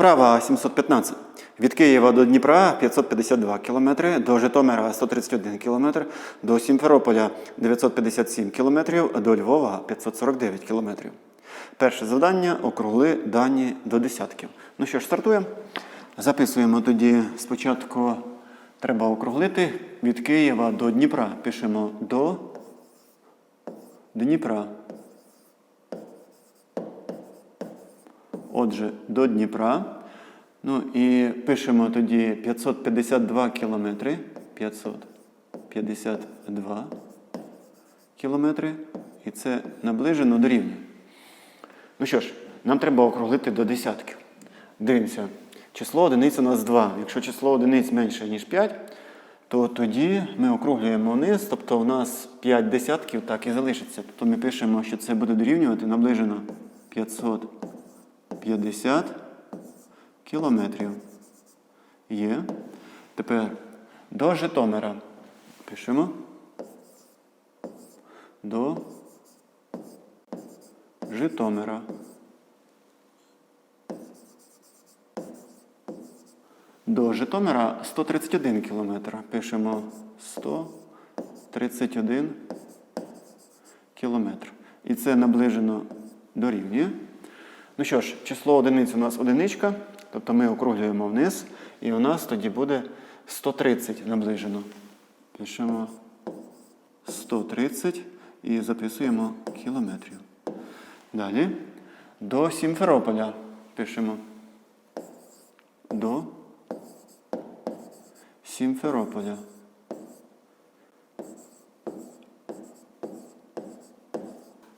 Вправа 715. Від Києва до Дніпра 552 км, до Житомира 131 км, до Сімферополя 957 км, до Львова 549 км. Перше завдання округли дані до десятків. Ну що ж, стартуємо. Записуємо тоді спочатку треба округлити від Києва до Дніпра. Пишемо до Дніпра. Отже, до Дніпра. Ну і пишемо тоді 552 кілометри. 552 кілометри. І це наближено до рівня. Ну що ж, нам треба округлити до десятків. Дивимося. Число одиниць у нас 2. Якщо число одиниць менше, ніж 5, то тоді ми округлюємо вниз, тобто у нас 5 десятків так і залишиться. Тобто ми пишемо, що це буде дорівнювати наближено 550 кілометрів. Є. Тепер до Житомира. Пишемо. До Житомира. До Житомира 131 кілометр. Пишемо 131 кілометр. І це наближено до рівня. Ну що ж, число одиниць у нас одиничка, тобто ми округлюємо вниз, і у нас тоді буде 130 наближено. Пишемо 130 і записуємо кілометрів. Далі до Сімферополя пишемо. До Сімферополя.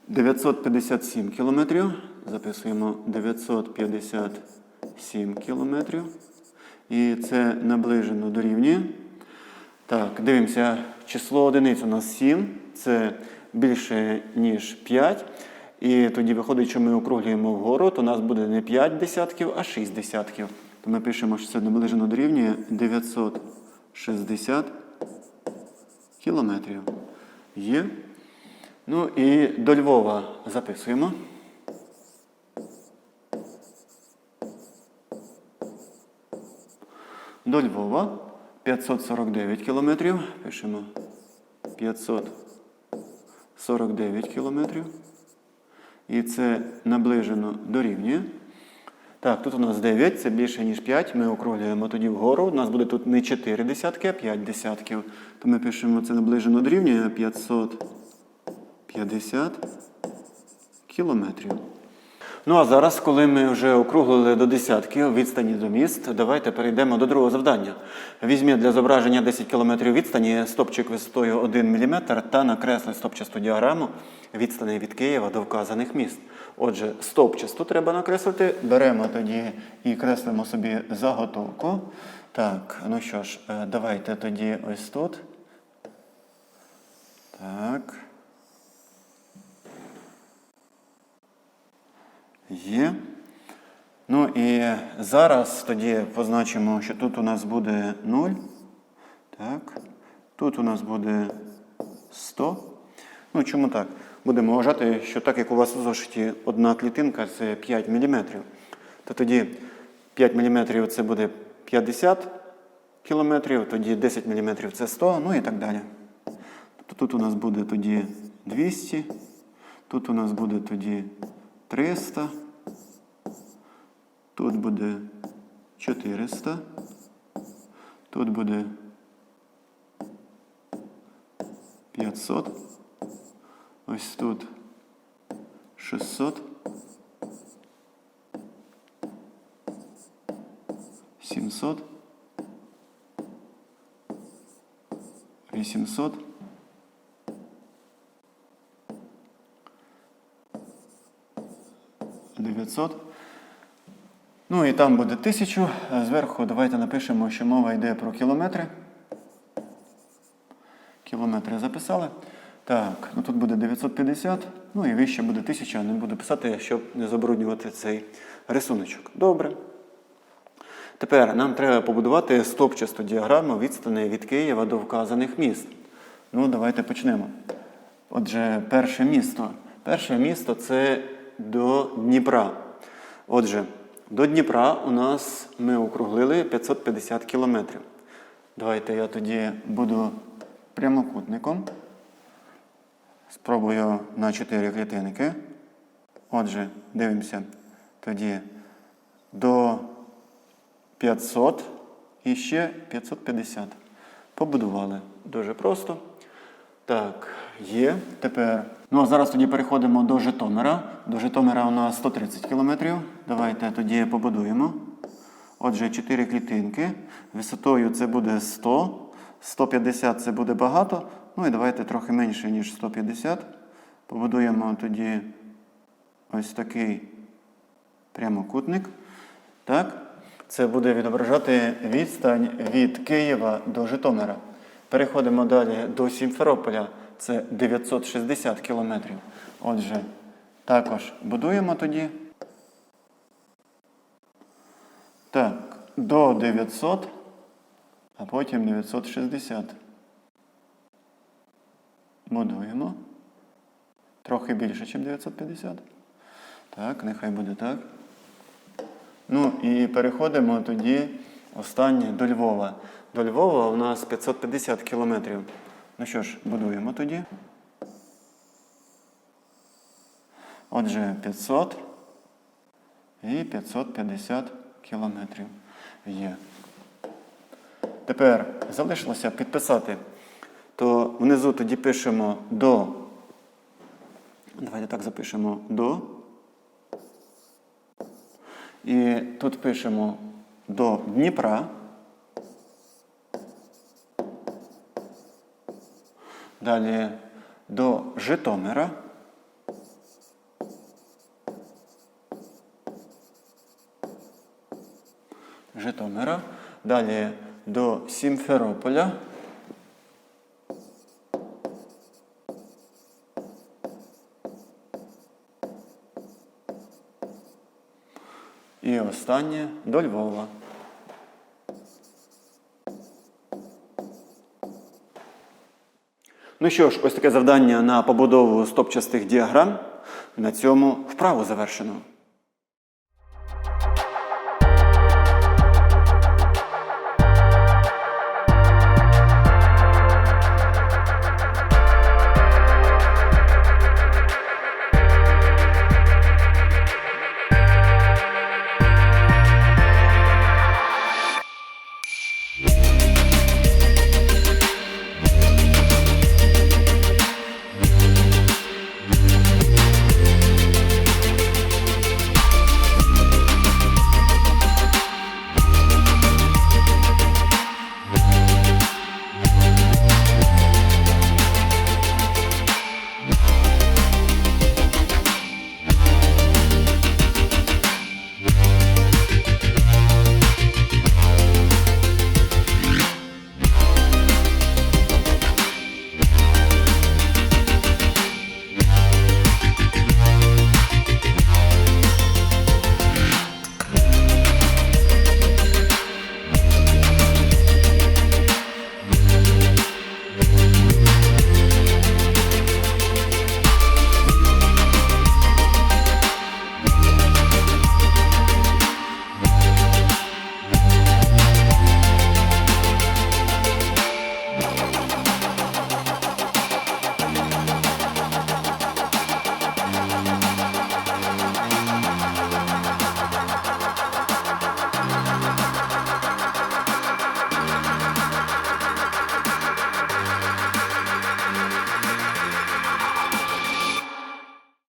Дев'ятсот п'ятдесят сім кілометрів. Записуємо 957 кілометрів. І це наближено до рівня. Так, дивимося, число одиниць у нас 7, це більше, ніж 5. І тоді виходить, що ми округлюємо вгору, то у нас буде не 5 десятків, а 6 десятків. То ми пишемо, що це наближено до рівня 960 кілометрів. Є. Ну і до Львова записуємо. До Львова 549 кілометрів. Пишемо 549 кілометрів. І це наближено до рівня. Так, тут у нас 9, це більше, ніж 5. Ми округлюємо тоді вгору. У нас буде тут не 4 десятки, а 5 десятків. То ми пишемо це наближено до рівня 550 кілометрів. Ну а зараз, коли ми вже округлили до десятків відстані до міст, давайте перейдемо до другого завдання. Візьміть для зображення 10 км відстані стопчик висотою 1 мм та накресли стопчасту діаграму відстані від Києва до вказаних міст. Отже, стопчасту треба накреслити. Беремо тоді і креслимо собі заготовку. Так, ну що ж, е, давайте тоді ось тут. Так. Є. Ну і зараз тоді позначимо, що тут у нас буде 0. Так. Тут у нас буде 100. Ну, чому так? Будемо вважати, що так як у вас у зошиті одна клітинка це 5 мм, то тоді 5 мм це буде 50 км, тоді 10 мм це 100, ну і так далі. Тобто тут у нас буде тоді 200, тут у нас буде тоді 300, тут буде 400, тут буде 500, ось тут 600, 700, 800, Дев'ятсот. Ну і там буде тисячу. Зверху давайте напишемо, що мова йде про кілометри. Кілометри записали. Так, ну тут буде 950, ну і вище буде 1000, не буду писати, щоб не забруднювати цей рисуночок. Добре. Тепер нам треба побудувати стопчасту діаграму відстані від Києва до вказаних міст. Ну, давайте почнемо. Отже, перше місто. Перше місто це до Дніпра. Отже, До Дніпра у нас ми округлили 550 кілометрів. Давайте я тоді буду прямокутником. Спробую на 4 клітинки. Отже, дивимося. Тоді до 500 і ще 550. Побудували. Дуже просто. Так, є. Тепер. Ну а зараз тоді переходимо до Житомира. До Житомира у нас 130 кілометрів. Давайте тоді побудуємо. Отже, 4 клітинки. Висотою це буде 100. 150 це буде багато. Ну і давайте трохи менше, ніж 150. Побудуємо тоді ось такий прямокутник. Так? Це буде відображати відстань від Києва до Житомира. Переходимо далі до Сімферополя. Це 960 кілометрів. Отже, також будуємо тоді. Так, до 900, а потім 960. Будуємо. Трохи більше, ніж 950. Так, нехай буде так. Ну і переходимо тоді останнє до Львова. До Львова у нас 550 кілометрів. Ну що ж, будуємо тоді. Отже, 500 і 550 кілометрів є. Тепер залишилося підписати. То внизу тоді пишемо до. Давайте так запишемо до. І тут пишемо до Дніпра. Далі до Житомира. Житомира. Далі до Сімферополя. І останнє до Львова. Ну що ж, ось таке завдання на побудову стопчастих діаграм. На цьому вправу завершено.